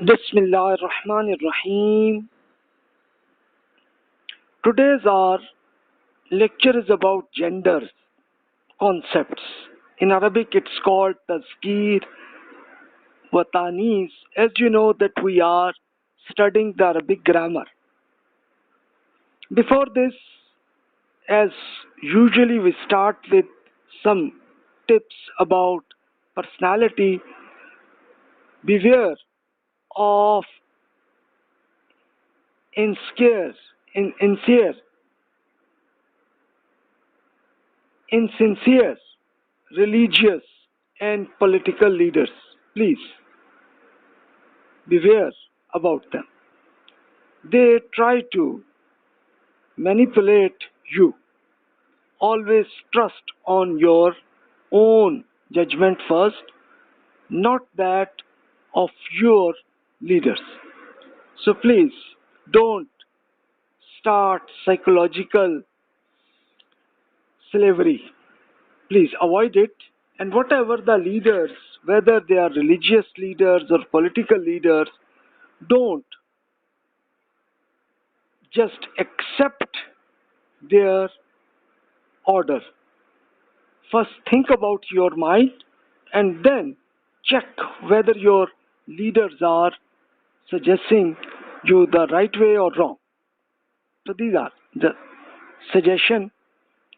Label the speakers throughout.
Speaker 1: Bismillah ar-Rahman ar-Rahim. Today's our lecture is about gender concepts. In Arabic it's called Tazkir Watanis. As you know that we are studying the Arabic grammar. Before this, as usually we start with some tips about personality, beware of insecure, in, insincere, insincere religious and political leaders. Please beware about them. They try to manipulate you. Always trust on your own judgment first, not that of your leaders. So please don't start psychological slavery. Please avoid it. And whatever the leaders, whether they are religious leaders or political leaders, don't just accept their order. First, think about your mind and then check whether your leaders are suggesting you the right way or wrong. So these are the suggestion.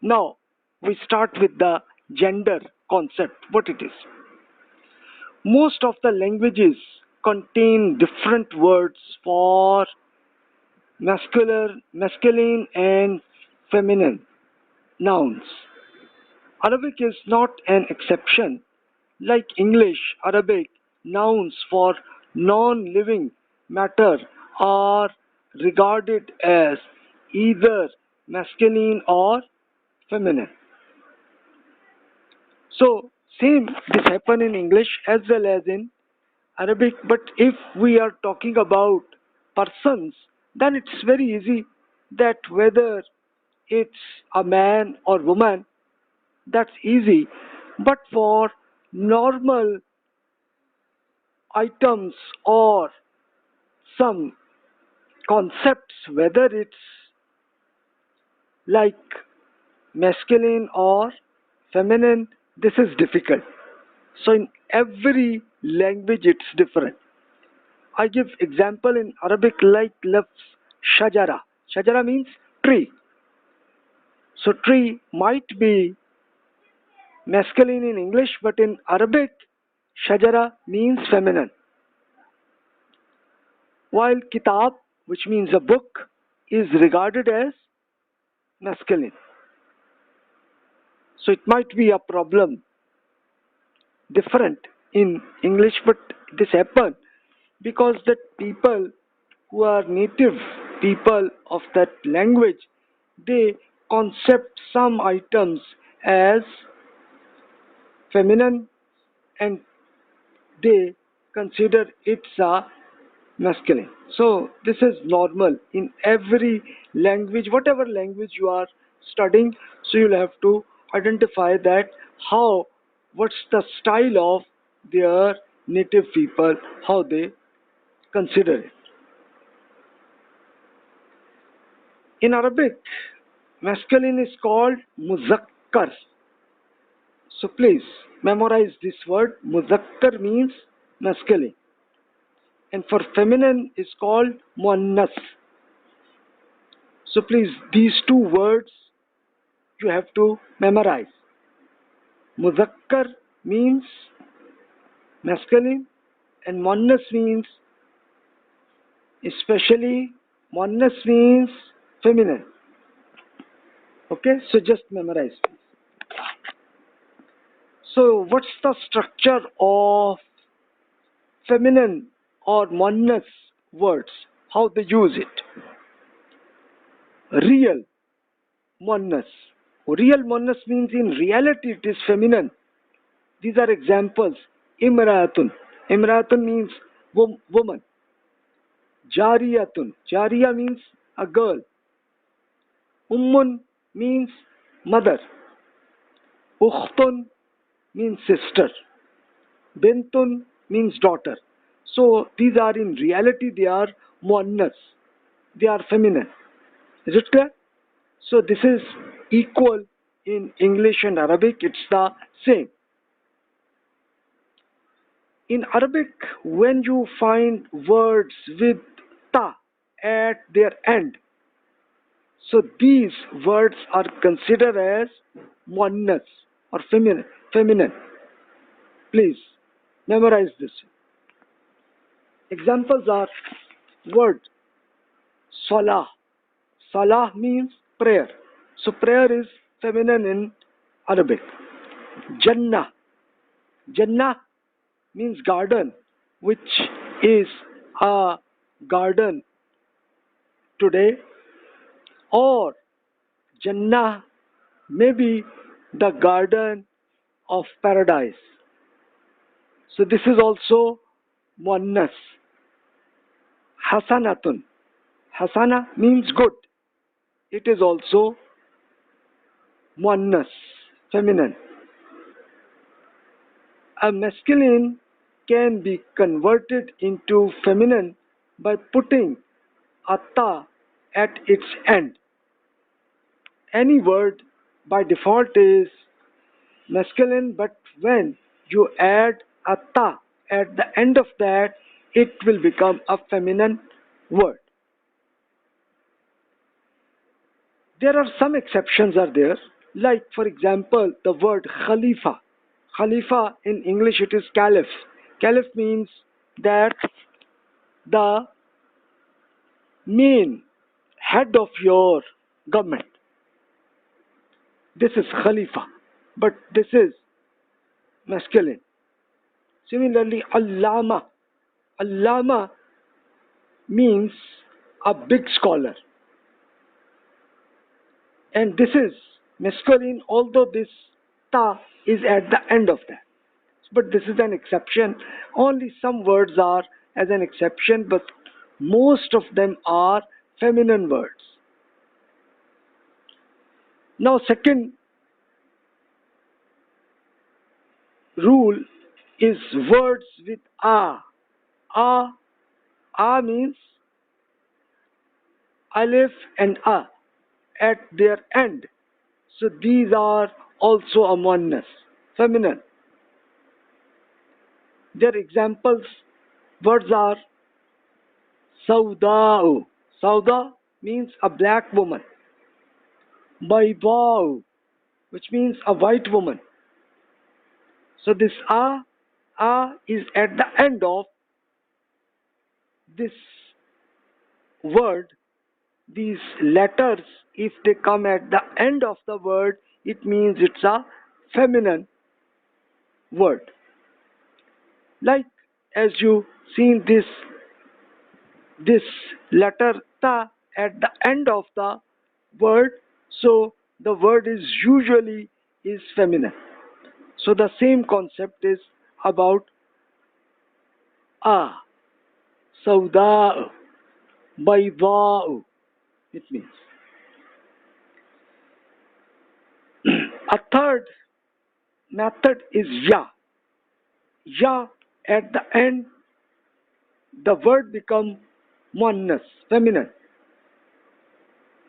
Speaker 1: Now we start with the gender concept, what it is. Most of the languages contain different words for masculine, masculine and feminine nouns. Arabic is not an exception. Like English, Arabic nouns for non-living matter are regarded as either masculine or feminine. So same this happen in English as well as in Arabic. But if we are talking about persons, then it's very easy that whether it's a man or woman, that's easy. But for normal items or some concepts, whether it's like masculine or feminine, this is difficult. So in every language it's different. I give example in Arabic like lafz shajara. Shajara means tree. So tree might be masculine in English, but in Arabic, shajara means feminine. While kitab, which means a book, is regarded as masculine. So it might be a problem different in English, but this happen because that people who are native people of that language, they concept some items as feminine and they consider it's a masculine. So this is normal in every language, whatever language you are studying. So you'll have to identify that how, what's the style of their native people, how they consider it. In Arabic, masculine is called muzakkar. So please memorize this word. Muzakkar means masculine. And for feminine is called muannas. So please these two words you have to memorize. Muzakkar means masculine and muannas means especially muannas means feminine. Okay, so just memorize. So what's the structure of feminine or muannas words? How they use it? Real muannas. Real muannas means in reality it is feminine. These are examples. Imratun. Imratun means wo- woman. Jariyatun. Jariya means a girl. Ummun means mother. Ukhtun means sister. Bintun means daughter. So these are in reality they are muannas. They are feminine. Is it clear? So this is equal in English and Arabic. It's the same. In Arabic, when you find words with ta at their end, so these words are considered as muannas or feminine. Feminine. Please memorize this. Examples are word salah. Salah means prayer. So prayer is feminine in Arabic. Jannah. Jannah means garden, which is a garden today, or Jannah may be the garden of paradise. So this is also muannas. Hasanatun. Hasana means good. It is also muannas, feminine. A masculine can be converted into feminine by putting atta at its end. Any word by default is masculine, but when you add a ta at the end of that, it will become a feminine word. There are some exceptions are there, like for example the word Khalifa. Khalifa in English it is caliph. Caliph means that the main head of your government. This is Khalifa, but this is masculine. Similarly, Allama. Allama means a big scholar. And this is masculine, although this ta is at the end of that. But this is an exception. Only some words are as an exception, but most of them are feminine words. Now, second rule is words with a. A, a means alif and a at their end. So these are also a muannas, feminine. Their examples, words are Sauda'u. Sauda means a black woman. Bayda'u, which means a white woman. So this a, a is at the end of this word. These letters, if they come at the end of the word, it means it's a feminine word. Like as you seen this this letter ta at the end of the word, so the word is usually is feminine. So the same concept is about a, sauda, bayda. It means. A third method is ya. Ya at the end, the word become muannas, feminine.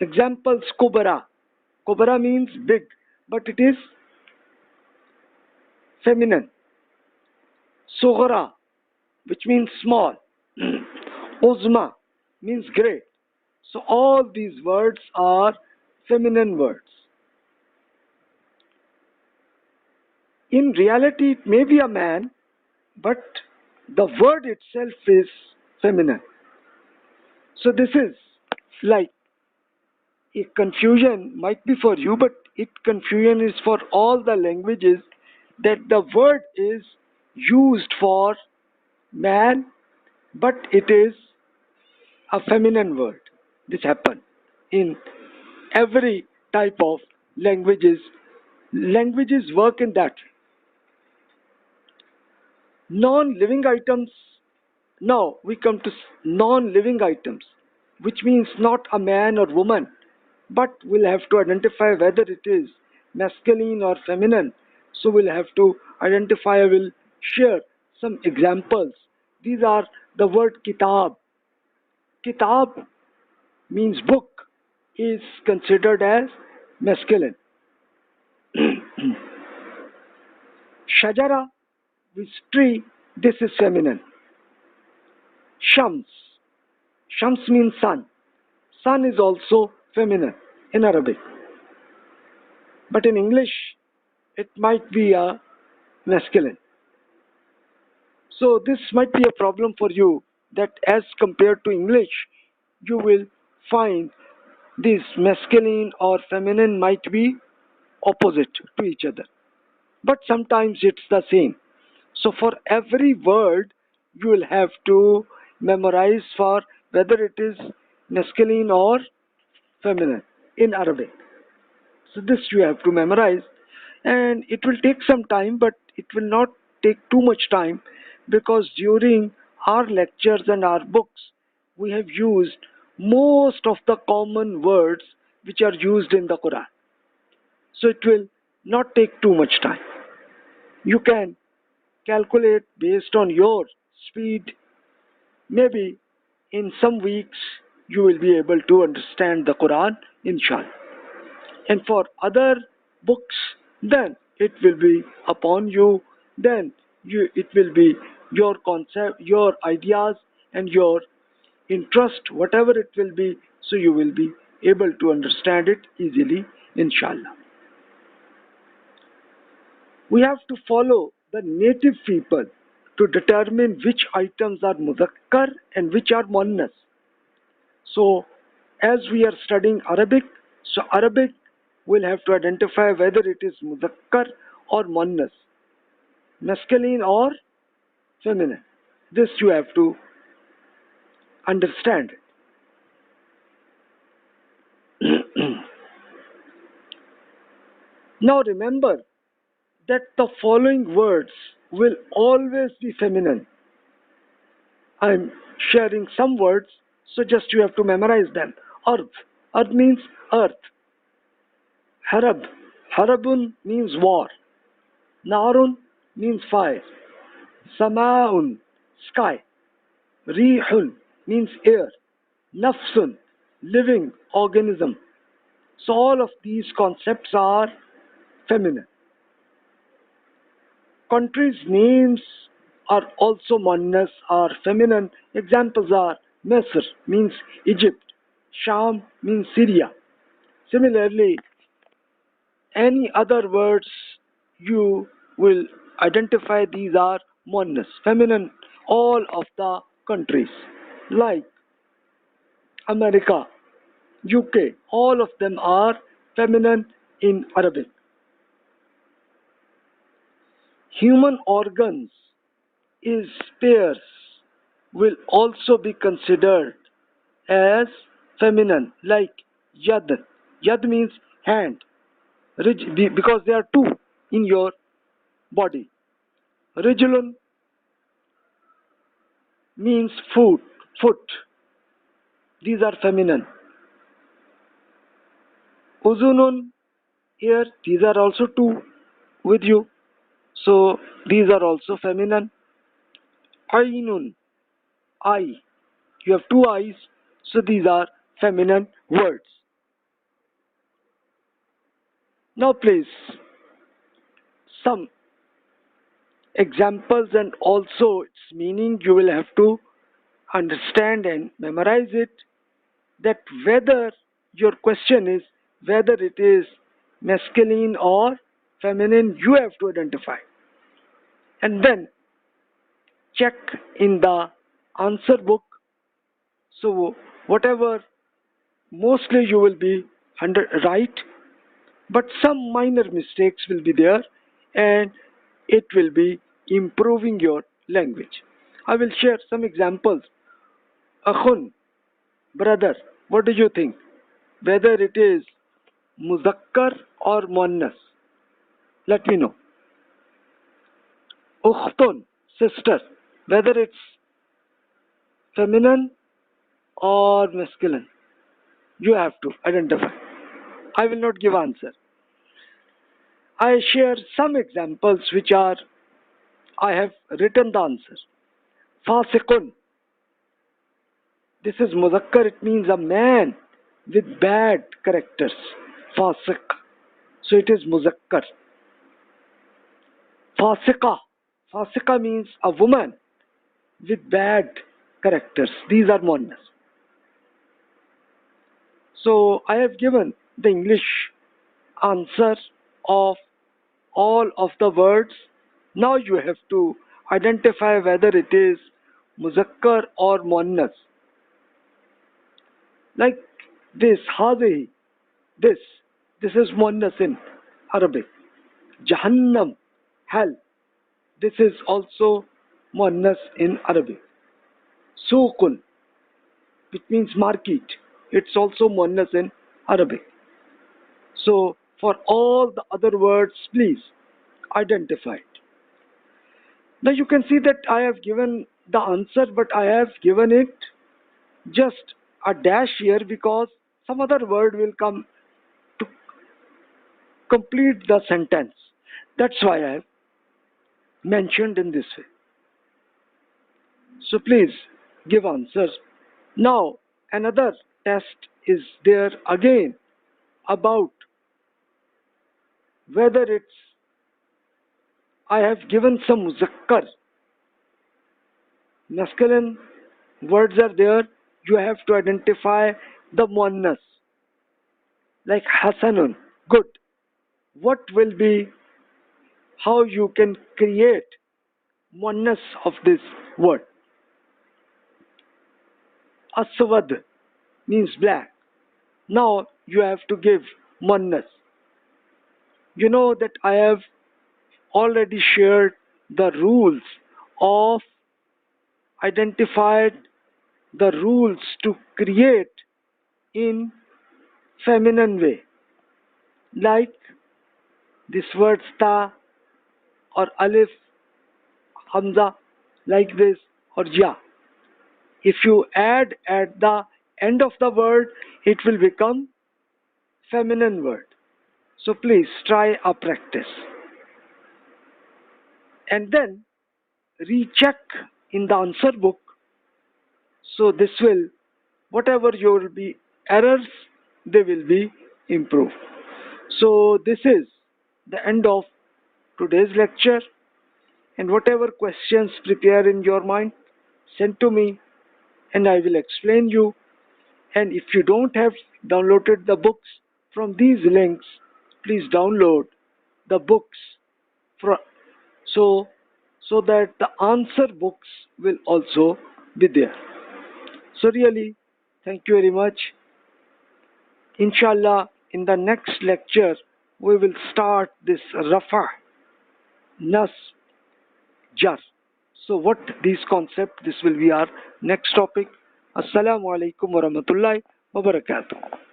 Speaker 1: Examples kubara. Kubara means big, but it is feminine. Sughra, which means small. Uzma means great. So all these words are feminine words. In reality, it may be a man, but the word itself is feminine. So this is like a confusion might be for you, but it confusion is for all the languages that the word is used for man, but it is a feminine word. This happen in every type of languages. Languages work in that non-living items now we come to non-living items which means not a man or woman but we'll have to identify whether it is masculine or feminine so we'll have to identify I will share some examples these are the word kitab. Kitab means book is considered as masculine. Shajara, which tree, this is feminine. Shams. Shams means sun. Sun is also feminine in Arabic. But in English, it might be a masculine. So this might be a problem for you that as compared to English, you will find this masculine or feminine might be opposite to each other. But sometimes it's the same. So for every word, you will have to memorize for whether it is masculine or feminine in Arabic. So this you have to memorize and it will take some time but it will not take too much time because during our lectures and our books we have used most of the common words which are used in the Quran. So it will not take too much time. You can calculate based on your speed. Maybe in some weeks you will be able to understand the Quran, inshallah. And for other books, then it will be upon you. Then you, it will be your concept, your ideas, and your interest, whatever it will be. So you will be able to understand it easily, inshallah. We have to follow the native people to determine which items are muzakkar and which are muannas. So, as we are studying Arabic, so Arabic will have to identify whether it is muzakkar or muannas, masculine or feminine. This you have to understand. now remember that the following words will always be feminine. I'm sharing some words, so just you have to memorize them. Earth. Earth means earth. Harab. Harabun means war. Narun means fire. Samaun, sky. Rihun means air. Nafsun, living organism. So all of these concepts are feminine. Countries' names are also muannas or feminine. Examples are Misr means Egypt, Sham means Syria. Similarly, any other words you will identify these are muannas, feminine, all of the countries like America, UK, all of them are feminine in Arabic. Human organs is pairs will also be considered as feminine like yad. Yad means hand because there are two in your body. Rijlun means foot, foot. These are feminine. Uzunun, here, these are also two with you. So these are also feminine. Ainun, eye. You have two eyes, so these are feminine words. Now please, some examples and also its meaning you will have to understand and memorize it that whether your question is whether it is masculine or feminine you have to identify. And then check in the answer book. So whatever mostly you will be under right but some minor mistakes will be there and it will be improving your language. I will share some examples. Akhun brother what do you think? Whether it is muzakkar or muannas? Let me know. Ukhtun sister whether it's feminine or masculine? You have to identify. I will not give answer i share some examples which are i have written the answer Fasikun. This is muzakkar, it means a man with bad characters. Fasik. So it is muzakkar. Fasika. Fasika means a woman with bad characters. These are muannas. So I have given the English answer of all of the words. Now you have to identify whether it is muzakkar or muannas. Like this, hadi, this, this is muannas in Arabic. Jahannam, hell, this is also muannas in Arabic. Suqun, which means market, it's also muannas in Arabic. So for all the other words, please identify it. Now you can see that I have given the answer, but I have given it just a dash here because some other word will come to complete the sentence. That's why I have mentioned in this way. So please give answers. Now another test is there again about whether it's I have given some muzakkar. Masculine words are there. You have to identify the muannas. Like hasanun good. What will be how you can create muannas of this word? Aswad means black. Now you have to give muannas you know that I have already shared the rules of identified the rules to create in feminine way. Like this word sta or alif hamza like this or ya. If you add at the end of the word it will become feminine word so please try a practice. And then recheck in the answer book. So this will whatever your be errors they will be improved. So this is the end of today's lecture. And whatever questions prepare in your mind send to me and I will explain you. And if you don't have downloaded the books from these links please download the books for, so so that the answer books will also be there. So really thank you very much. Inshallah in the next lecture we will start this rafa nas jar. So what these concept this will be our next topic. Assalamu alaikum warahmatullahi wabarakatuh